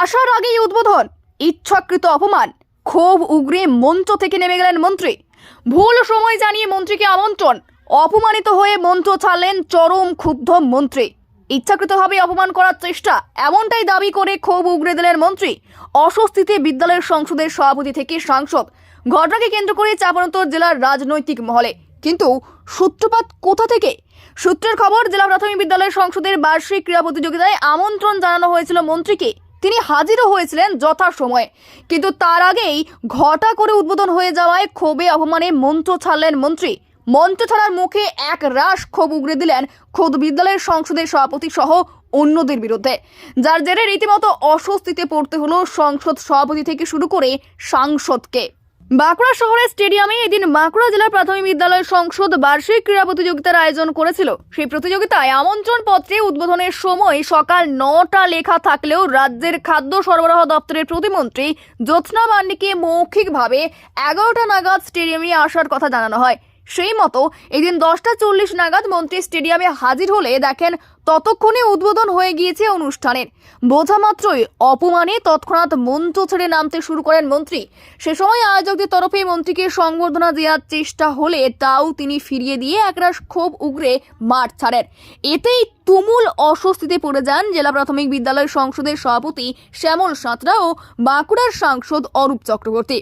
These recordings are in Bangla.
আসার আগেই উদ্বোধন। ইচ্ছাকৃত অপমান। ক্ষোভ উগরে মঞ্চ থেকে নেমে গেলেন মন্ত্রী। ভুল সময় জানিয়ে মন্ত্রীকে আমন্ত্রণ। অপমানিত হয়ে মঞ্চ ছাড়লেন চরম ক্ষুব্ধ মন্ত্রী। ইচ্ছাকৃতভাবে অপমান করার চেষ্টা এমনটাই দাবি করে ক্ষোভ উগরে দিলেন মন্ত্রী। অস্বস্তিতে বিদ্যালয়ের সংসদের সভাপতি থেকে সাংসদ। ঘটনাকে কেন্দ্র করে চাপান্তর জেলার রাজনৈতিক মহলে। কিন্তু সূত্রপাত কোথা থেকে? সূত্রের খবর, জেলা প্রাথমিক বিদ্যালয়ের সংসদের বার্ষিক ক্রীড়া প্রতিযোগিতায় আমন্ত্রণ জানানো হয়েছিল মন্ত্রীকে। তিনি হাজিরও হয়েছিলেন যথাসময়ে। কিন্তু তার আগেই ঘটা করে উদ্বোধন হয়ে যাওয়ায় ক্ষোভে অপমানে মন্ত্র ছাড়লেন মন্ত্রী। মঞ্চ ছাড়ার মুখে এক রাশ ক্ষোভ উগড়ে দিলেন খোদ বিদ্যালয়ের সংসদের সভাপতি সহ অন্যদের বিরুদ্ধে। যার জেরে রীতিমতো অস্বস্তিতে পড়তে হলো সংসদ সভাপতি থেকে শুরু করে সাংসদকে। বাঁকুড়া শহরের স্টেডিয়ামে এদিন বাঁকুড়া জেলার প্রাথমিক বিদ্যালয় সংসদ বার্ষিক ক্রীড়া প্রতিযোগিতার আয়োজন করেছিল। সেই প্রতিযোগিতায় আমন্ত্রণ পত্রে উদ্বোধনের সময় সকাল নটা লেখা থাকলেও রাজ্যের খাদ্য সরবরাহ দপ্তরের প্রতিমন্ত্রী জ্যোৎস্না মান্ডিকে মৌখিকভাবে এগারোটা নাগাদ স্টেডিয়ামে আসার কথা জানানো হয়। সেই মতো এদিন দশটা চল্লিশ নাগাদ মন্ত্রী স্টেডিয়ামে হাজির হলে দেখেন ততক্ষণে উদ্বোধন হয়ে গিয়েছে অনুষ্ঠানের। বোঝা মাত্রই অপমানে তৎক্ষণাৎ মঞ্চ ছেড়ে নামতে শুরু করেন মন্ত্রী। সে সময় আয়োজকদের তরফে মন্ত্রীকে সংবর্ধনা দেওয়ার চেষ্টা হলে তাও তিনি ফিরিয়ে দিয়ে একরাশ ক্ষোভ উগরে মাঠ ছাড়েন। এতেই তুমুল অস্বস্তিতে পড়ে যান জেলা প্রাথমিক বিদ্যালয় সংসদের সভাপতি শ্যামল সাঁতরা ও বাঁকুড়ার সাংসদ অরূপ চক্রবর্তী।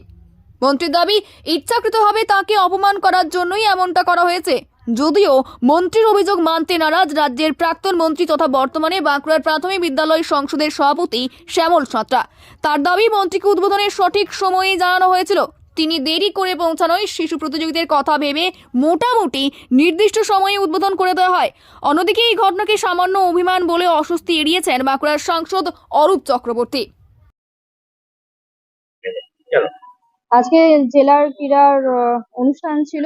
মন্ত্রীর দাবি, ইচ্ছাকৃতভাবে তাকে অপমান করার জন্যই এমনটা করা হয়েছে। যদিও মন্ত্রীর অভিযোগ মানতে নারাজ রাজ্যের প্রাক্তন মন্ত্রী তথা বর্তমানে বাঁকুড়ার প্রাথমিক বিদ্যালয় সংসদের সভাপতি শ্যামল সাঁতরা তার দাবি, মন্ত্রীকে উদ্বোধনের সঠিক সময়ে জানানো হয়েছিল। তিনি দেরি করে পৌঁছানোয় শিশু প্রতিযোগিতার কথা ভেবে মোটামুটি নির্দিষ্ট সময়ে উদ্বোধন করে দেওয়া হয়। অন্যদিকে এই ঘটনাকে সামান্য অভিমান বলে অস্বস্তি এড়িয়েছেন বাঁকুড়ার সাংসদ অরূপ চক্রবর্তী। আজকে জেলার ক্রীড়ার অনুষ্ঠান ছিল।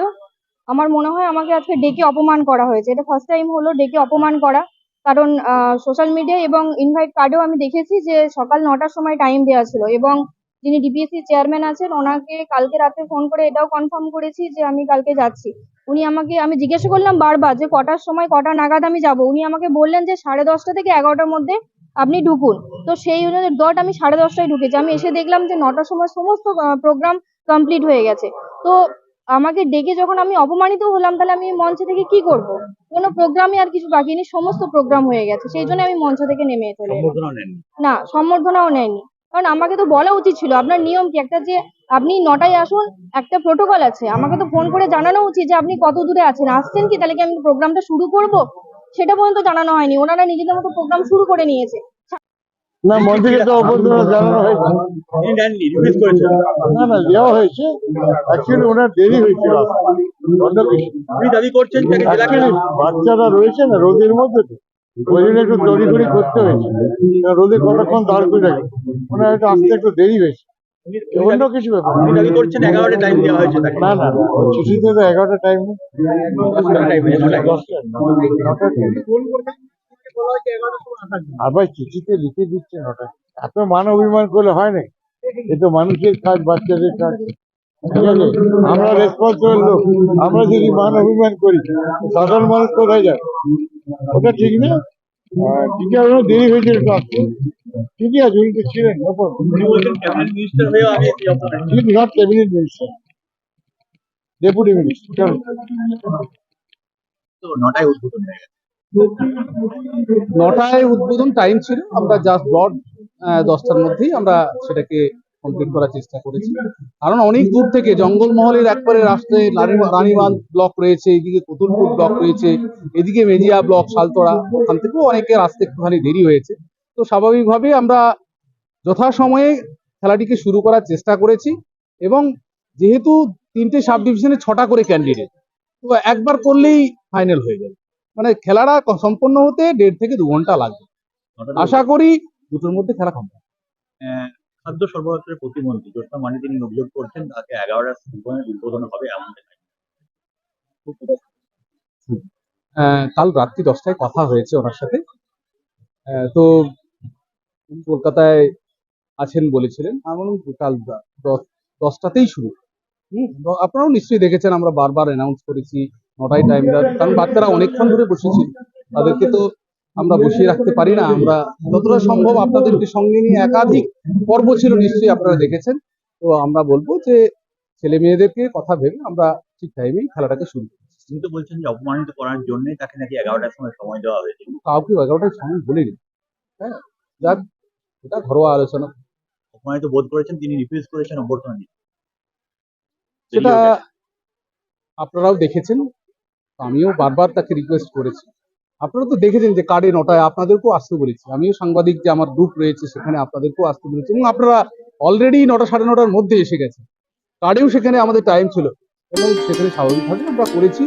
আমার মনে হয় আমাকে আজকে ডেকে অপমান করা হয়েছে। এটা ফার্স্ট টাইম হলো ডেকে অপমান করা। কারণ সোশ্যাল মিডিয়া এবং ইনভাইট কার্ডেও আমি দেখেছি যে সকাল নটার সময় টাইম দেওয়া ছিল এবং যিনি ডিপিএসসি চেয়ারম্যান আছেন, ওনাকে কালকে রাতে ফোন করে এটাও কনফার্ম করেছি যে আমি কালকে যাচ্ছি। উনি আমাকে, আমি জিজ্ঞাসা করলাম বারবার যে কটার সময়, কটা নাগাদ আমি যাব? উনি আমাকে বললেন যে সাড়ে দশটা থেকে এগারোটার মধ্যে আপনি ঢুকুন। তো সেই অনুযায়ী ডট আমি সাড়ে দশটায় ঢুকেছি। আমি এসে দেখলাম যে নটার সময় সমস্ত প্রোগ্রাম কমপ্লিট হয়ে গেছে। তো আমাকে ডেকে যখন আমি অপমানিত হলাম তাহলে আমি মঞ্চ থেকে কি করব? কোনো প্রোগ্রামে আর কিছু বাকি নেই সমস্ত প্রোগ্রাম হয়ে গেছে। সেই জন্য আমি মঞ্চ থেকে নেমে চলে না সম্বর্ধনাও নেয়নি কারণ আমাকে তো বলা উচিত ছিল আপনার নিয়ম কি? একটা যে আপনি নটায় আসুন একটা প্রোটোকল আছে। আমাকে তো ফোন করে জানানো উচিত যে আপনি কত দূরে আছেন। আসছেন কি? তাহলে কি আমি প্রোগ্রামটা শুরু করব? সেটা পর্যন্ত জানানো হয়নি ওনারা নিজেদের মতো প্রোগ্রাম শুরু করে নিয়েছে না মন্ত্রীকে তো অভ্যর্থনা জানানো হয়েছে না না দেওয়া হয়েছে অ্যাকচুয়ালি ওনার দেরি হয়েছিল দাবি করছেন বাচ্চারা রয়েছে না রোদের মধ্যে তো ওই জন্য একটু তড়িঘড়ি করতে হয়েছে রোদে কতক্ষণ দাঁড় করে রাখবে ওনার একটু আসতে একটু দেরি হয়েছে অন্য কিছু ব্যাপার। আপনি দাবি করছেন এগারোটা টাইম দেওয়া হয়েছে তাকে। না না না চিঠিতে তো এগারোটা টাইম দশটা টাইম হয়েছে নটায়। দশটা নটা আবার চিঠিতে লিখে দিচ্ছে নটা এত মান অভিমান করলে হয় না। এ তো মানুষের কাজ বাচ্চাদের কাজ। ঠিক আছে আমরা রেসপন্সিবল লোক। আমরা যদি মান অভিমান করি সাধারণ মানুষ কোথায় যায় ওটা ঠিক না? আছে দেরি হয়েছে একটু আসতে ঠিকই আছে উনি তো ছিলেন no problem. উনি ক্যাবিনেট মিনিস্টার. চলো। তো নটায় উদ্বোধন নটায় উদ্বোধন টাইম ছিল আমরা জাস্ট ডট দশটার মধ্যেই আমরা সেটাকে কমপ্লিট করার চেষ্টা করেছি কারণ অনেক দূর থেকে জঙ্গলমহলের একবারে রাস্তায় রানী- রানীবাঁধ ব্লক রয়েছে এদিকে কুতুলপুর ব্লক রয়েছে এদিকে মেজিয়া ব্লক শালতোড়া ওখান থেকেও অনেকের আসতে একটুখানি দেরি হয়েছে তো স্বাভাবিকভাবে আমরা যথাসময়ে খেলাটিকে শুরু করার চেষ্টা করেছি এবং যেহেতু তিনটে সাব ডিভিশনে ছটা করে ক্যান্ডিডেট তো একবার করলেই ফাইনাল হয়ে যাবে। মানে খেলাটা সম্পন্ন হতে দেড় থেকে দু ঘণ্টা লাগবে। আশা করি দুটোর মধ্যে খেলা আহ, খাদ্য সরবরাহের প্রতিমন্ত্রী জ্যোৎস্না মানে তিনি অভিযোগ করছেন তাকে এগারোটার উদ্বোধন উদ্বোধন হবে এমন কাল রাত্রি দশটায় কথা হয়েছে ওনার সাথে। তো কলকাতায় আছেন বলেছিলেন। আমার কাল দশটাতেই শুরু। হুম, আপনারাও নিশ্চয়ই দেখেছেন আমরা বারবার অ্যানাউন্স করেছি নটায় টাইম কারণ বাচ্চারা অনেকক্ষণ ধরে বসেছিল। তাদেরকে তো আমরা বসিয়ে রাখতে পারি না। আমরা যতটা সম্ভব আপনাদেরকে সঙ্গে নিয়ে একাধিক পর্ব ছিল নিশ্চয়ই আপনারা দেখেছেন। তো আমরা বলব যে ছেলে মেয়েদেরকে কথা ভেবে আমরা ঠিক টাইমেই খেলাটাকে শুরু তিনি তো বলছেন যে অপমানিত করার জন্য তাকে নাকি এগারোটার সময় সময় দেওয়া হয়েছে কাউকে এগারোটার সময় বলিনি। হ্যাঁ যাক এটা ঘরোয়া আলোচনা। অপমানিত বোধ করেছেন তিনি রিফিউজ করেছেন অভ্যর্থনা দিতে সেটা আপনারাও দেখেছেন আমিও বারবার তাকে রিকোয়েস্ট করেছি। আপনারা তো দেখেছেন যে কার্ডে নটায় আপনাদেরকেও আসতে বলেছি। আমিও সাংবাদিক যে আমার গ্রুপ রয়েছে সেখানে আপনাদেরকেও আসতে বলেছি। এবং আপনারা অলরেডি নটা সাড়ে নটার মধ্যে এসে গেছে। কার্ডেও সেখানে আমাদের টাইম ছিল। এবং সেখানে স্বাভাবিকভাবে আমরা করেছি।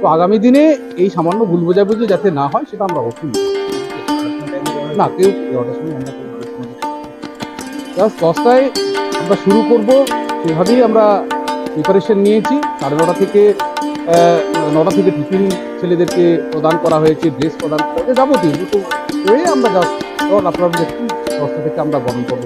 তো আগামী দিনে এই সামান্য ভুল বোঝাবুঝি যাতে না হয় সেটা আমরা অবশ্যই দেখব। না কেউ নটার সময় আমরা জাস্ট দশটায় আমরা শুরু করব। সেভাবেই আমরা প্রিপারেশন নিয়েছি। সাড়ে নটা থেকে নটা থেকে টিফিন ছেলেদেরকে প্রদান করা হয়েছে ড্রেস প্রদান করা যাবতীয়। দুটো হয়ে আমরা জাস্ট আপনারা দেখুন দশটা থেকে আমরা বরণ করব।